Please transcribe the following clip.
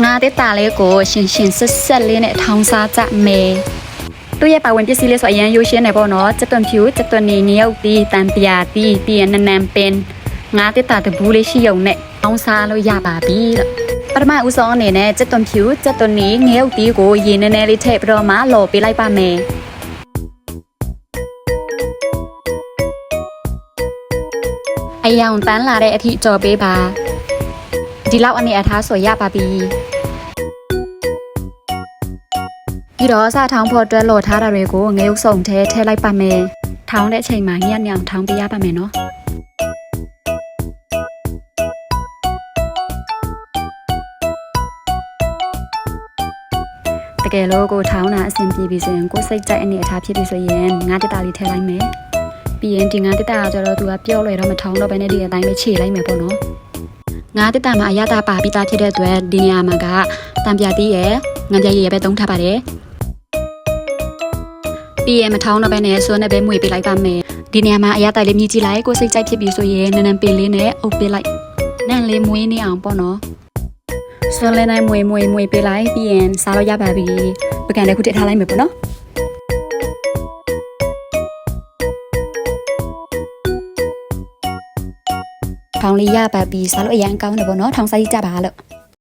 ငါတက်တာလေးကိုရှင်ရှင်ဆက်ဆက်လေးနဲ့ထောင်းစားကြမယ်သူ့ရဲ့ပါဝင်ပစ္စည်းလေးဆိုအရင်ရိုးရှင်းနေပေါ့နော်စက်သွန်ဖြူစက်သွန်နေငရုတ်တီတန်ပြာတီပြီးရနနန်ပင်ငါတက်တာတဘူးလေးရှိုံနဲ့ထောင်းစားလို့ရပါပြီလို့ပထမဦးဆုံးအနေနဲ့စက်သွန်ဖြူစက်သွန်နေငရုတ်တီကိုရေနည်းနည်းလေးထည့်ပြီးတော့မှလော်ပေးလိုက်ပါမယ်အယောင်တန်းလာတဲ့အထိကြော်ပေးပါဒီလောက်အနေအထားဆိုရပါပြီ ပြီးတော့စထောင်းဖို့အတွက်လော်ထားတာတွေကိုငရုတ်စုံထဲထည့်လိုက်ပါမယ်ထောင်းတဲ့အချိန်မှာညံ့ညောင်ထောင်းပေးရပါမယ်နော်တကယ်လို့ကိုထောင်းတာအဆင်ပြေပြီဆိုရင်ကိုစိတ်ကြိုက်အနေအထားဖြစ်ပြီဆိုရင်ငါတက်တာလေးထည့်လိုက်မယ်ပြီးရင်ဒီငါတက်တာကကျတော့သူကပြော့လွယ်တော့မထောင်းတော့ဘဲနဲ့ဒီအတိုင်းပဲခြေလိုက်မယ်ပေါ့နော်ငါတက်တာမှာအရတာပါပြီးသားဖြစ်တဲ့အတွက်ဒီနေရာမှာကတံပြတီးရယ်ငံပြရည်ရယ်ပဲသုံးထားပါတယ် ပြီးရင်မထောင်းတော့ပဲနဲ့ဆွနဲ့ပဲမွေပေးလိုက်ပါမယ်ဒီနေရာမှာအရတာလေးမြည်ကြည့်လိုက်ကိုစိတ်ကြိုက်ဖြစ်ပြီဆိုရင်နန်းနန်းပင်လေးနဲ့အုပ်ပေးလိုက်နန်းလေးမွေးနေအောင်ပေါ့နော်ဆွလေးနိုင်မွေမွေမွေပေးလိုက်ပြီးရင်စားလို့ရပါပြီပကံတစ်ခုထည့်ထားလိုက်မယ်ပေါ့နော်ထောင်လေးရပါပြီစားလို့အရင်ကောင်းတယ်ပေါ့နော်ထောင်စားကြည့်ကြပါလို့